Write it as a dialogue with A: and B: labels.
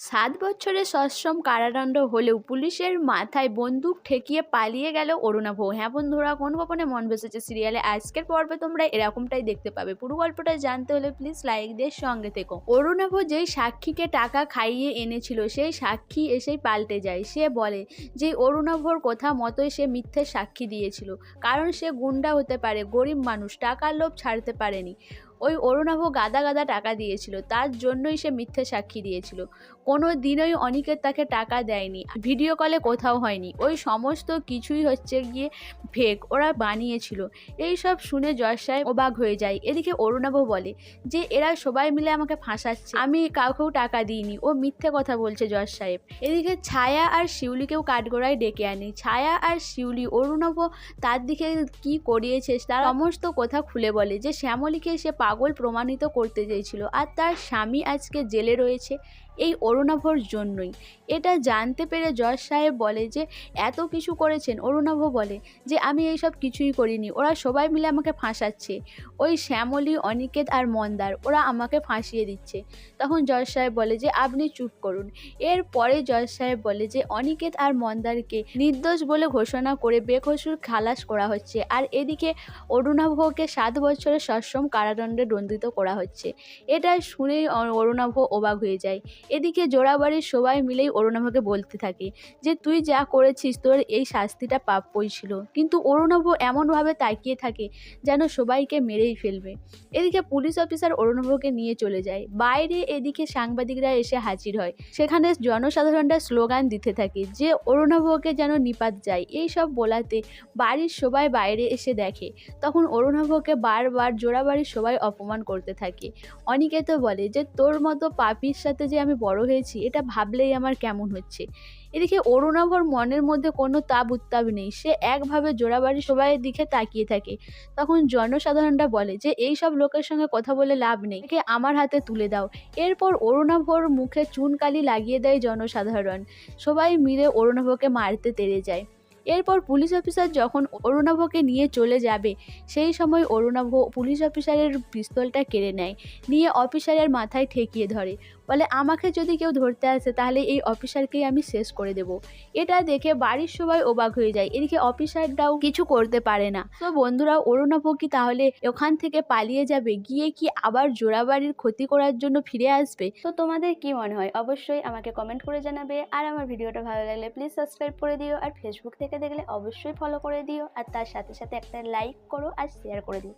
A: সাত বছরের সশ্রম কারাদণ্ড হলেও পুলিশের মাথায় বন্দুক ঠেকিয়ে পালিয়ে গেল অরুণাভ। হ্যাঁ বন্ধুরা, কোন গোপনে মন বসেছে সিরিয়ালে আজকের পর্বে তোমরা এরকমটাই দেখতে পাবে। পুরো গল্পটা জানতে হলে প্লিজ লাইক দিয়ে সঙ্গে থেকো। অরুণাভ যেই সাক্ষীকে টাকা খাইয়ে এনেছিল, সেই সাক্ষী এসেই পাল্টে যায়। সে বলে যে অরুণাভর কথা মতোই সে মিথ্যে সাক্ষী দিয়েছিল। কারণ সে গুন্ডা হতে পারে, গরিব মানুষ, টাকার লোভ ছাড়তে পারেনি। ওই অরুণাভ গাদা গাদা টাকা দিয়েছিল, তার জন্যই সে মিথ্যে সাক্ষী দিয়েছিল। কোনো দিনই অনিকেত তাকে টাকা দেয়নি, ভিডিও কলে কোথাও হয়নি। ওই সমস্ত কিছুই হচ্ছে গিয়ে ফেক ওরা বানিয়েছিল। এই সব শুনে জয় সাহেব অবাক হয়ে যায়। এদিকে অরুণাভ বলে, যে এরা সবাই মিলে আমাকে ফাঁসাচ্ছে, আমি কাউকেও টাকা দিইনি। ও মিথ্যে কথা বলছে জয় সাহেব। এদিকে ছায়া আর শিউলিকেও কাঠগোড়ায় ডেকে আনি। ছায়া আর শিউলি, অরুণাভ তার দিকে কি করিয়েছে, তার সমস্ত কথা খুলে বলে যে, শ্যামলীকে সে পাগল প্রমাণিত করতে চেয়েছিল। আর তার স্বামী আজকে জেলে রয়েছে। এই অরুণাভর জন্যই। এটা জানতে পেরে জজ সাহেব বলে যে, এত কিছু করেছেন অরুণাভ বলে, যে আমি এইসব কিছুই করিনি। ওরা সবাই মিলে আমাকে ফাঁসাচ্ছে। ওই শ্যামলী, অনিকেত আর মন্দার, ওরা আমাকে ফাঁসিয়ে দিচ্ছে। তখন জজ সাহেব বলে যে, আপনি চুপ করুন। এরপরে জজ সাহেব বলে যে, অনিকেত আর মন্দারকে নির্দোষ বলে ঘোষণা করে বেকসুর খালাস করা হচ্ছে। আর এদিকে অরুণাভকে সাত বছরের সশ্রম কারাদণ্ডে দণ্ডিত করা হচ্ছে। এটা শুনেই অরুণাভ অবাক হয়ে যায়। এদিকে জোড়াবাড়ির সবাই মিলেই অরুণাভকে বলতে থাকে যে, তুই যা করেছিস, তোর এই শাস্তিটা প্রাপ্যই ছিল। কিন্তু অরুণাভ এমনভাবে তাকিয়ে থাকে যেন সবাইকে মেরেই ফেলবে। এদিকে পুলিশ অফিসার অরুণাভকে নিয়ে চলে যায়। বাইরে এদিকে সাংবাদিকরা এসে হাজির হয়। সেখানে জনসাধারণরা স্লোগান দিতে থাকে যে, অরুণাভকে যেন নিপাত যায়। এই সব বলাতে বাড়ির সবাই বাইরে এসে দেখে। তখন অরুণাভকে বারবার জোড়াবাড়ির সবাই অপমান করতে থাকে। অনিকেত বলে যে, তোর মতো পাপির সাথে যে আমি বড় হয়েছি, এটা ভাবলেই আমার কেমন হচ্ছে। এদিকে অরুণাভর মনের মধ্যে কোনো তাপ উত্তাপ নেই, সে একভাবে জোড়াবাড়ির সবাইয়ের দিকে তাকিয়ে থাকে। তখন জনসাধারণরা বলে যে, এই সব লোকের সঙ্গে কথা বলে লাভ নেই, একে আমার হাতে তুলে দাও। এরপর অরুণাভর মুখে চুনকালি লাগিয়ে দেয় জনসাধারণ। সবাই মিলে অরুণাভকে মারতে তেড়ে যায়। এরপর পুলিশ অফিসার যখন অরুণাভকে নিয়ে চলে যাবে, সেই সময় অরুণাভ পুলিশ অফিসারের পিস্তলটা কেড়ে নেয়, নিয়ে অফিসারের মাথায় ঠেকিয়ে ধরে। বলে, আমাকে যদি কেউ ধরতে আসে, তাহলে এই অফিসারকেই আমি শেষ করে দেব। এটা দেখে বাড়ির সবাই অবাক হয়ে যায়। এদিকে অফিসারটাও কিছু করতে পারে না। তো বন্ধুরা অরুণাভ কি তাহলে ওখান থেকে পালিয়ে যাবে। গিয়ে কি আবার জোড়াবাড়ির ক্ষতি করার জন্য ফিরে আসবে? তো তোমাদের কি মনে হয়? অবশ্যই আমাকে কমেন্ট করে জানাবে। আর আমার ভিডিওটা ভালো লাগলে প্লিজ সাবস্ক্রাইব করে দিও। আর ফেসবুক থেকে দেখলে অবশ্যই ফলো করে দিও। আর তার সাথে সাথে একটা লাইক করো আর শেয়ার করে দিও।